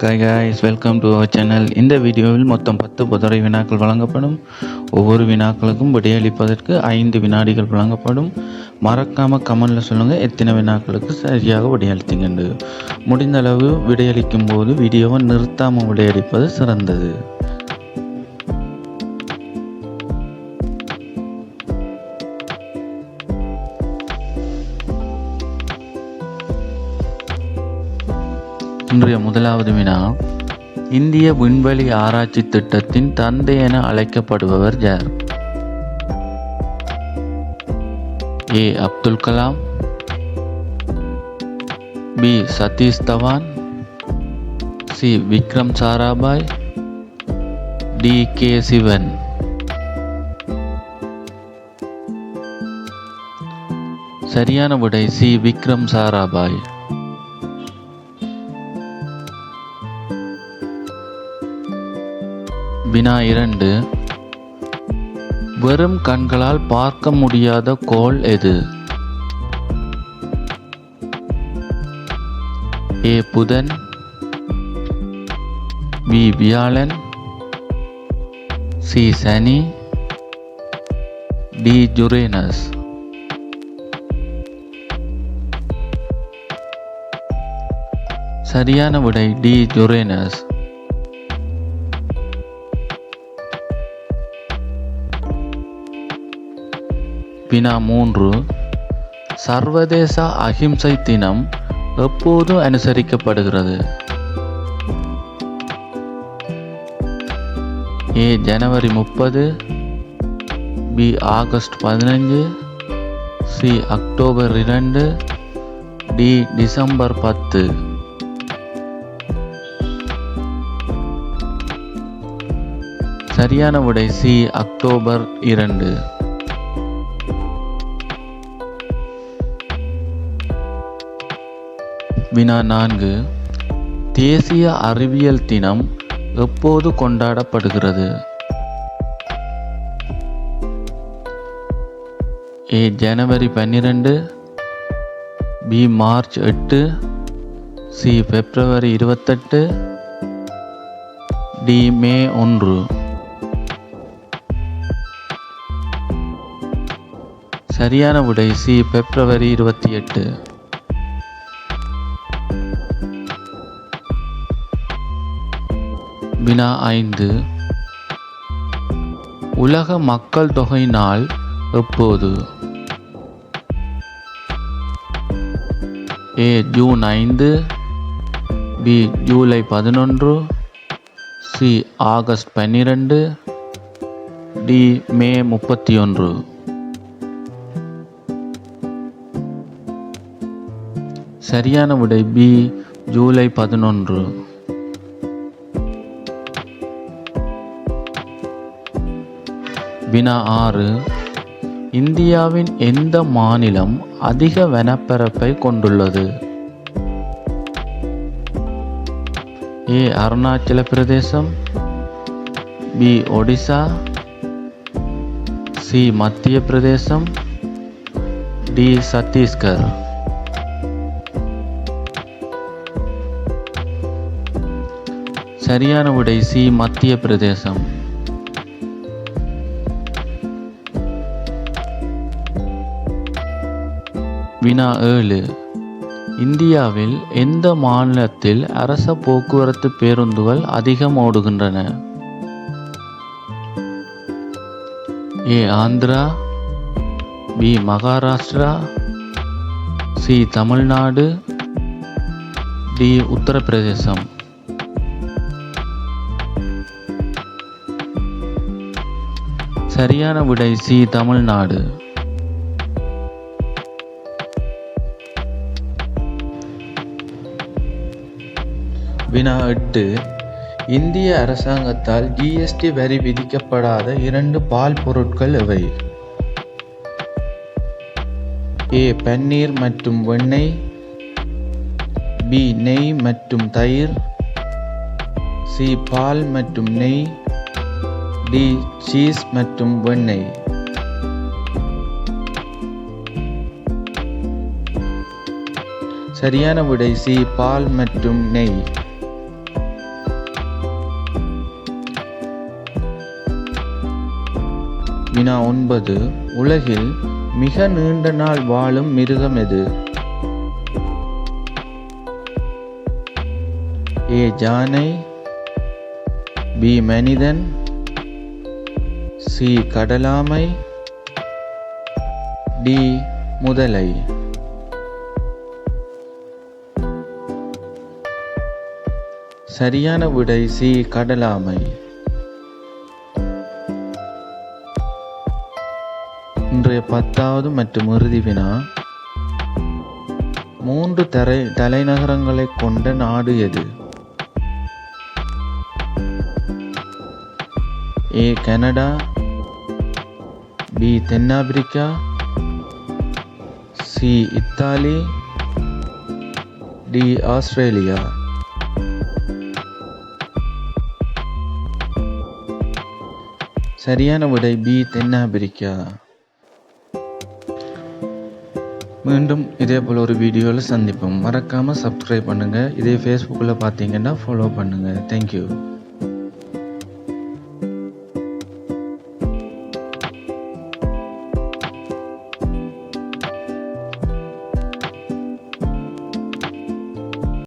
Hi guys welcome to our channel இந்த வீடியோவில் மொத்தம் பத்து புதரை வினாக்கள் வழங்கப்படும். ஒவ்வொரு வினாக்களுக்கும் விடையளிப்பதற்கு ஐந்து வினாடிகள் வழங்கப்படும். மறக்காமல் கமெண்டில் சொல்லுங்கள் எத்தனை வினாக்களுக்கு சரியாக விடையளித்தீங்கன்னு. முடிந்த அளவு விடையளிக்கும் போது வீடியோவை நிறுத்தாமல் விடையளிப்பது சிறந்தது. இன்றைய முதலாவது வினா. இந்திய விண்வெளி ஆராய்ச்சி திட்டத்தின் தந்தை என அழைக்கப்படுபவர் யார்? A. Abdul Kalam. B. Satish Dhawan. C. Vikram Sarabhai. D. K. Sivan. சரியான விடை சி. விக்ரம் சாராபாய். வினா இரண்டு. வெறும் கண்களால் பார்க்க முடியாத கோள் எது? ஏ. புதன். பி. வியாழன். சி. சனி. டி. ஜுரேனஸ். சரியான விடை டி. ஜுரேனஸ். வினா மூன்று. சர்வதேச அஹிம்சை தினம் எப்போதும் அனுசரிக்கப்படுகிறது. ஏ ஜனவரி முப்பது. பி ஆகஸ்ட் பதினஞ்சு. சி அக்டோபர் இரண்டு. டி டிசம்பர் பத்து. சரியான விடை சி அக்டோபர் இரண்டு. வினா நான்கு. தேசிய அறிவியல் தினம் எப்போது கொண்டாடப்படுகிறது? ஏ ஜனவரி பன்னிரெண்டு. பி மார்ச் எட்டு. சி பிப்ரவரி இருபத்தெட்டு. டி மே ஒன்று. சரியான விடை சி பிப்ரவரி இருபத்தி எட்டு. வினா ஐந்து. உலக மக்கள் தொகை நாள் எப்போது? ஏ ஜூன் ஐந்து. பி ஜூலை பதினொன்று. சி ஆகஸ்ட் பன்னிரெண்டு. டி மே முப்பத்தி ஒன்று சரியான விடை பி ஜூலை பதினொன்று. வினா ஆறு. இந்தியாவின் எந்த மாநிலம் அதிக வனப்பரப்பை கொண்டுள்ளது? A. Arunachal Pradesh. B. Odisha. C. Madhya Pradesh. D. Chhattisgarh. சரியான விடை சி. மத்திய பிரதேசம். வினா ஏழு. இந்தியாவில் எந்த மாநிலத்தில் அரச போக்குவரத்து பேருந்துகள் அதிகம் ஓடுகின்றன? A Andhra B Maharashtra C Tamil Nadu D Uttar Pradesh. சரியான விடை சி தமிழ்நாடு. வினா எட்டு இந்திய அரசாங்கத்தால் ஜிஎஸ்டி வரி விதிக்கப்படாத இரண்டு பால் பொருட்கள் எவை? ஏ. பன்னீர் மற்றும் வெண்ணெய் பி. நெய் மற்றும் தயிர் சி. பால் மற்றும் நெய் டி. சீஸ் மற்றும் வெண்ணெய். சரியான விடை சி. பால் மற்றும் நெய். வினா ஒன்பது உலகில் மிக நீண்ட நாள் வாழும் மிருகம் எது? ஏ ஜானை பி மனிதன் சி கடலாமை டி முதலை. சரியான விடை சி கடலாமை. இன்றைய பத்தாவது மற்றும் இறுதி வினா. மூன்று தரை தலைநகரங்களை கொண்ட நாடு எது? A Canada. B South Africa. C Italy. D Australia. சரியான விடை பி தென்னாப்பிரிக்கா. மீண்டும் இதே போல் ஒரு வீடியோவில் சந்திப்போம். மறக்காமல் சப்ஸ்கிரைப் பண்ணுங்கள் இதே ஃபேஸ்புக்கில் பார்த்தீங்கன்னா ஃபாலோ பண்ணுங்கள் தேங்க்யூ